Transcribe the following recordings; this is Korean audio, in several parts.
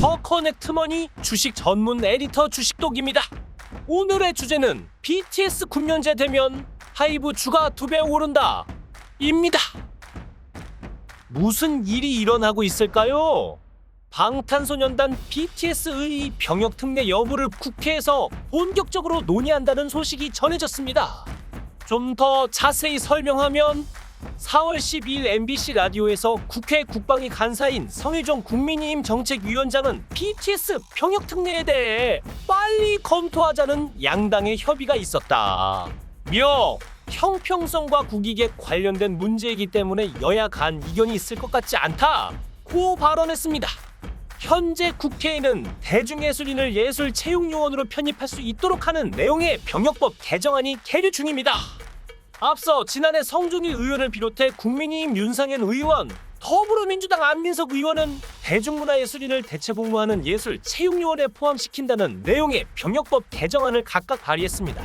더 커넥트머니 주식 전문 에디터 주식독입니다. 오늘의 주제는 BTS 9년째 되면 하이브 주가 두 배 오른다. 입니다. 무슨 일이 일어나고 있을까요? 방탄소년단 BTS의 병역 특례 여부를 국회에서 본격적으로 논의한다는 소식이 전해졌습니다. 좀 더 자세히 설명하면 4월 12일 MBC 라디오에서 국회 국방위 간사인 성일종 국민의힘 정책위원장은 BTS 병역 특례에 대해 빨리 검토하자는 양당의 협의가 있었다. 며 형평성과 국익에 관련된 문제이기 때문에 여야 간 이견이 있을 것 같지 않다 고 발언했습니다. 현재 국회에는 대중예술인을 예술 채용요원으로 편입할 수 있도록 하는 내용의 병역법 개정안이 계류 중입니다. 앞서 지난해 성준일 의원을 비롯해 국민의힘 윤상현 의원, 더불어민주당 안민석 의원은 대중문화예술인을 대체 복무하는 예술 채용요원에 포함시킨다는 내용의 병역법 개정안을 각각 발의했습니다.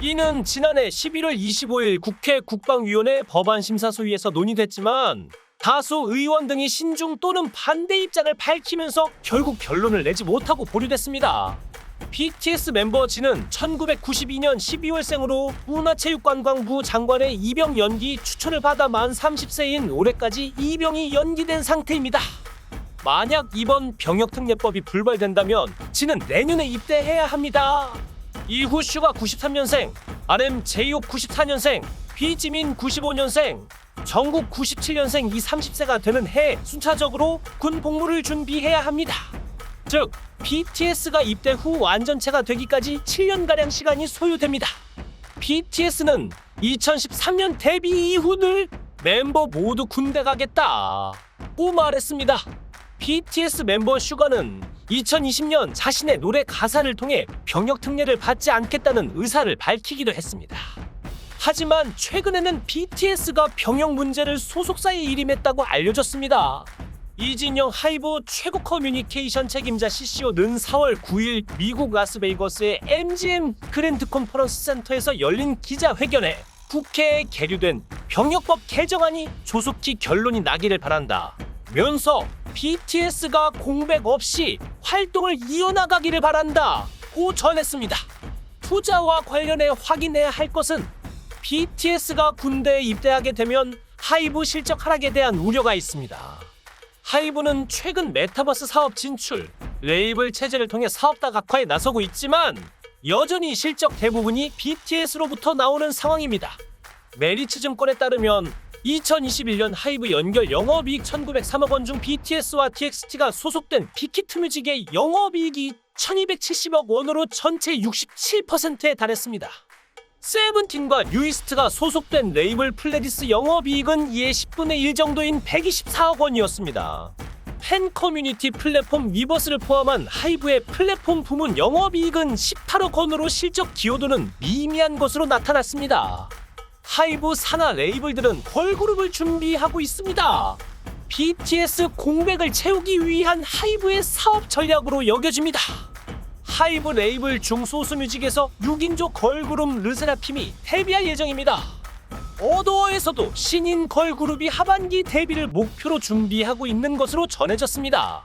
이는 지난해 11월 25일 국회 국방위원회 법안심사 소위에서 논의됐지만 다수 의원 등이 신중 또는 반대 입장을 밝히면서 결국 결론을 내지 못하고 보류됐습니다. BTS 멤버 진은 1992년 12월생으로 문화체육관광부 장관의 입영 연기 추천을 받아 만 30세인 올해까지 입영이 연기된 상태입니다. 만약 이번 병역특례법이 불발된다면 진은 내년에 입대해야 합니다. 이후 슈가 93년생, RM 제이홉 94년생, 비지민 95년생, 정국 97년생 이 30세가 되는 해 순차적으로 군 복무를 준비해야 합니다. 즉 BTS가 입대 후 완전체가 되기까지 7년가량 시간이 소요됩니다. BTS는 2013년 데뷔 이후 늘 멤버 모두 군대 가겠다고 말했습니다. BTS 멤버 슈가는 2020년 자신의 노래 가사를 통해 병역 특례를 받지 않겠다는 의사를 밝히기도 했습니다. 하지만 최근에는 BTS가 병역 문제를 소속사에 일임했다고 알려졌습니다. 이진영 하이브 최고 커뮤니케이션 책임자 CCO는 4월 9일 미국 라스베이거스의 MGM 그랜드 컨퍼런스 센터에서 열린 기자회견에 국회에 계류된 병역법 개정안이 조속히 결론이 나기를 바란다. 면서 BTS가 공백 없이 활동을 이어나가기를 바란다. 고 전했습니다. 투자와 관련해 확인해야 할 것은 BTS가 군대에 입대하게 되면 하이브 실적 하락에 대한 우려가 있습니다. 하이브는 최근 메타버스 사업 진출, 레이블 체제를 통해 사업 다 각화에 나서고 있지만 여전히 실적 대부분이 BTS로부터 나오는 상황입니다. 메리츠 증권에 따르면 2021년 하이브 연결 영업이익 1903억 원 중 BTS와 TXT가 소속된 빅히트 뮤직의 영업이익이 1270억 원으로 전체 67%에 달했습니다. 세븐틴과 뉴이스트가 소속된 레이블 플레디스 영업이익은 이에 10분의 1 정도인 124억 원이었습니다. 팬 커뮤니티 플랫폼 위버스를 포함한 하이브의 플랫폼 부문 영업이익은 18억 원으로 실적 기여도는 미미한 것으로 나타났습니다. 하이브 산하 레이블들은 걸그룹을 준비하고 있습니다. BTS 공백을 채우기 위한 하이브의 사업 전략으로 여겨집니다. 하이브 레이블 중소수 뮤직에서 6인조 걸그룹 르세라핌이 데뷔할 예정입니다. 어도어에서도 신인 걸그룹이 하반기 데뷔를 목표로 준비하고 있는 것으로 전해졌습니다.